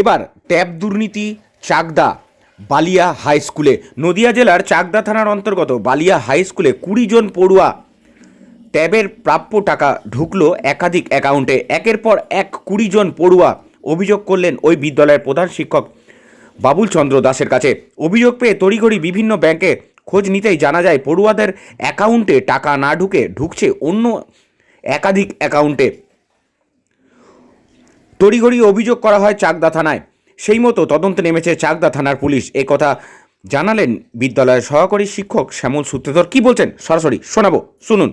এবার ট্যাব দুর্নীতি, চাকদা, বালিয়া হাই স্কুলে। নদিয়া জেলার চাকদা থানার অন্তর্গত বালিয়া হাই স্কুলে কুড়ি জন পড়ুয়া। ট্যাবের প্রাপ্য টাকা ঢুকলো একাধিক অ্যাকাউন্টে। একের পর এক কুড়ি জন পড়ুয়া অভিযোগ করলেন ওই বিদ্যালয়ের প্রধান শিক্ষক বাবুল চন্দ্র দাসের কাছে। অভিযোগ পেয়ে তড়িঘড়ি বিভিন্ন ব্যাংকে খোঁজ নিতেই জানা যায়, পড়ুয়াদের অ্যাকাউন্টে টাকা না ঢুকে ঢুকছে অন্য একাধিক অ্যাকাউন্টে। তড়িঘড়ি অভিযোগ করা হয় চাকদা থানায়। সেই মতো তদন্তে নেমেছে চাকদা থানার পুলিশ। কথা জানালেন বিদ্যালয়ের সহকারী শিক্ষক শ্যামল সূত্রধর কি বলছেন? সরাসরি শোনাবো। শুনুন।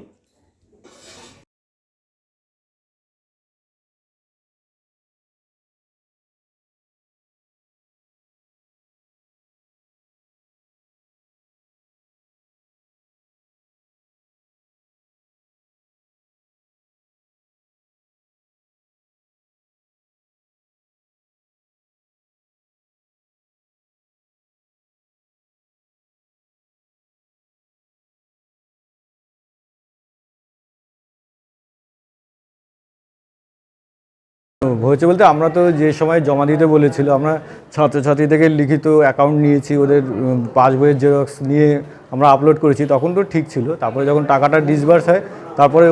হয়েছে বলতে আমরা তো যে সময় জমা দিতে বলেছিল, আমরা ছাত্রছাত্রী থেকে লিখিত অ্যাকাউন্ট নিয়েছি, ওদের পাসবইয়ের জেরক্স নিয়ে আমরা আপলোড করেছি, তখন তো ঠিক ছিল। তারপরে যখন টাকাটা ডিসবার্স হয়, তারপরে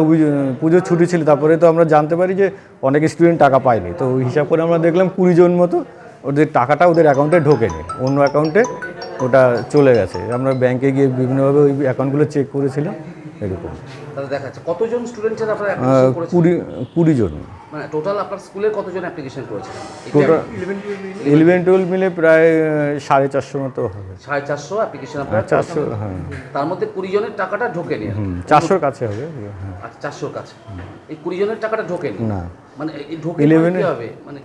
পুজোর ছুটি ছিল, তারপরে তো আমরা জানতে পারি যে অনেক স্টুডেন্ট টাকা পায়নি। তো হিসাব করে আমরা দেখলাম কুড়ি জন মতো ওদের টাকাটা ওদের অ্যাকাউন্টে ঢোকেনি। অন্য অ্যাকাউন্টে ওটা চলে গেছে। আমরা ব্যাংকে গিয়ে বিভিন্নভাবে ওই অ্যাকাউন্টগুলো চেক করেছিলাম। এরকম। তাহলে দেখা যাচ্ছে কতজন স্টুডেন্টের আপনারা অ্যাপ্লিকেশন করেছেন? কুড়ি কুড়ি জন। মানে টোটাল আপনার স্কুলের কতজন অ্যাপ্লিকেশন করেছেন? টোটাল ইলেভেন টুয়েলভ মিলে প্রায় সাড়ে চারশো মতো হবে। সাড়ে চারশো অ্যাপ্লিকেশন আপনারা চারশো হ্যাঁ। তার মধ্যে কুড়ি জনের টাকাটা ঢোকেনি আর কি। চারশোর কাছে হবে হ্যাঁ। আচ্ছা চারশোর কাছে। এই কুড়ি জনের টাকাটা ঢোকেনি না? মানে ঢোকে 11 কি হবে? মানে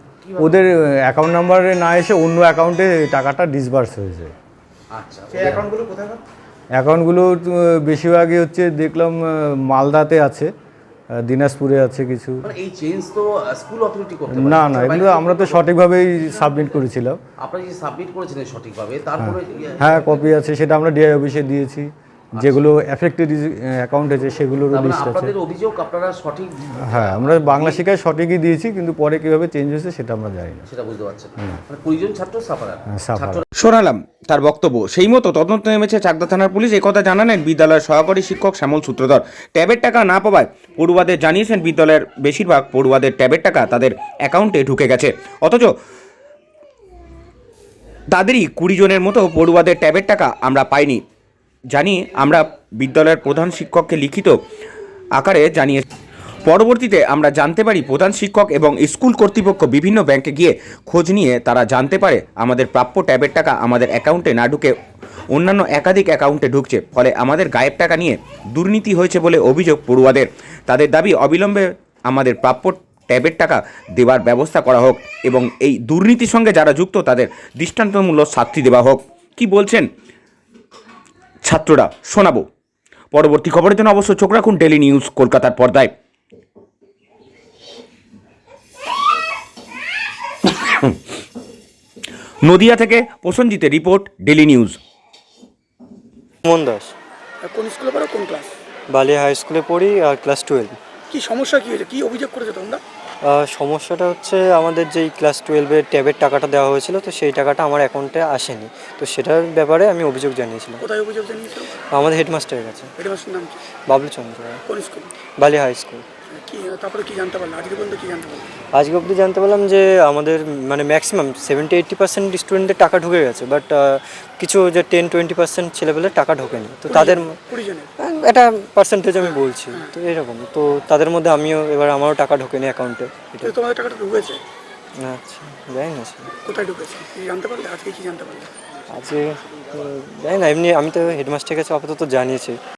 ওদের অ্যাকাউন্ট নাম্বারে না এসে অন্য অ্যাকাউন্টে টাকাটা ডিসবার্স হয়েছে আচ্ছা অ্যাকাউন্টগুলো তো বেশিরভাগই হচ্ছে দেখলাম মালদাতে আছে দিনাজপুরে আছে কিছু। মানে এই চেঞ্জ তো স্কুল অথরিটি করতে না না এগুলো আমরা তো সঠিকভাবেই সাবমিট করেছিলাম। আপনারা যে সাবমিট করেছিলেন সঠিকভাবে তারপরে ইয়ে- হ্যাঁ কপি আছে সেটা আমরা ডিআই অফিসে দিয়েছি। যেগুলো অ্যাফেক্টেড অ্যাকাউন্ট আছে সেগুলোর লিস্ট আছে। আপনাদের অভিযোগ আপনারা সঠিক হ্যাঁ আমরা বাংলা শিক্ষায় সঠিকই দিয়েছি কিন্তু পরে কীভাবে চেঞ্জ হয়েছে সেটা আমরা জানি না। সেটা বুঝতে পারছেন। মানে কুড়ি ছাত্র সাফারার হ্যাঁ, শোনালাম তার বক্তব্য। সেই মতো তদন্ত নেমেছে চাকদা থানার পুলিশ। কথা জানালেন বিদ্যালয়ের সহকারী শিক্ষক শ্যামল সূত্রধর। ট্যাবের টাকা না পাওয়ায় পড়ুয়াদের জানিয়েছেন বিদ্যালয়ের বেশিরভাগ পড়ুয়াদের ট্যাবের টাকা তাদের অ্যাকাউন্টে ঢুকে গেছে। অথচ তাদেরই কুড়ি জনের মতো পড়ুয়াদের ট্যাবের টাকা আমরা পাইনি। জানি আমরা বিদ্যালয়ের প্রধান শিক্ষককে লিখিত আকারে জানিয়ে পরবর্তীতে আমরা জানতে পারি প্রধান শিক্ষক এবং স্কুল কর্তৃপক্ষ বিভিন্ন ব্যাংকে গিয়ে খোঁজ নিয়ে তারা জানতে পারে আমাদের প্রাপ্য ট্যাবের টাকা আমাদের অ্যাকাউন্টে না ঢুকে অন্যান্য একাধিক অ্যাকাউন্টে ঢুকছে। ফলে আমাদের গায়েব টাকা নিয়ে দুর্নীতি হয়েছে বলে অভিযোগ পড়ুয়াদের। তাদের দাবি অবিলম্বে আমাদের প্রাপ্য ট্যাবের টাকা দেওয়ার ব্যবস্থা করা হোক এবং এই দুর্নীতির সঙ্গে যারা যুক্ত তাদের দৃষ্টান্তমূলক শাস্তি দেওয়া হোক। কি বলছেন ছাত্ররা শোনাবো। পরবর্তী খবরের জন্য অবশ্য চোখ রাখুন ডেলি নিউজ কলকাতার পর্দায়। নদিয়া থেকে প্রসঞ্জিতের রিপোর্ট ডেলি নিউজ মন দাস। কোন স্কুলে পড়ো কোন ক্লাস? বালিয়া হাই স্কুলে পড়ি আর ক্লাস টুয়েলভ কি সমস্যা কি হয়েছে? কি অভিযোগ করেছ তোমরা? সমস্যাটা হচ্ছে আমাদের যেই ক্লাস টুয়েলভের ট্যাবের টাকাটা দেওয়া হয়েছিল তো সেই টাকাটা আমার অ্যাকাউন্টে আসেনি। তো সেটার ব্যাপারে আমি অভিযোগ জানিয়েছিলাম। কোথায় অভিযোগ জানিয়েছো? আমাদের হেডমাস্টারের কাছে। হেডমাস্টার নাম কি? বাবলু চন্দ্র। কোন স্কুল বালি হাই স্কুল কি তারপরে কি জানতে পারলে আজকে পর্যন্ত কি জানতে পারলে আজকে অবধি জানতে পারলাম যে আমাদের মানে ম্যাক্সিমাম সেভেন্টি এইট্টি পার্সেন্ট স্টুডেন্টদের টাকা ঢুকে গেছে বাট কিছু যে টেন টোয়েন্টি পার্সেন্ট ছেলেপেলের টাকা ঢোকেনি। তো তাদের কুড়ি একটা পার্সেন্টেজ আমি বলছি তো এরকম। তো তাদের মধ্যে আমিও এবার আমারও টাকা ঢোকেনি অ্যাকাউন্টে এটা তোমাদের টাকাটা ঢুকেছে? আচ্ছা জানি না কোথায় ঢুকেছে? জানতে পারলে? আজকে কি জানতে পারলে? আজকে জানি না এমনি আমি তো হেডমাস্টারের কাছে আপাতত জানিয়েছি।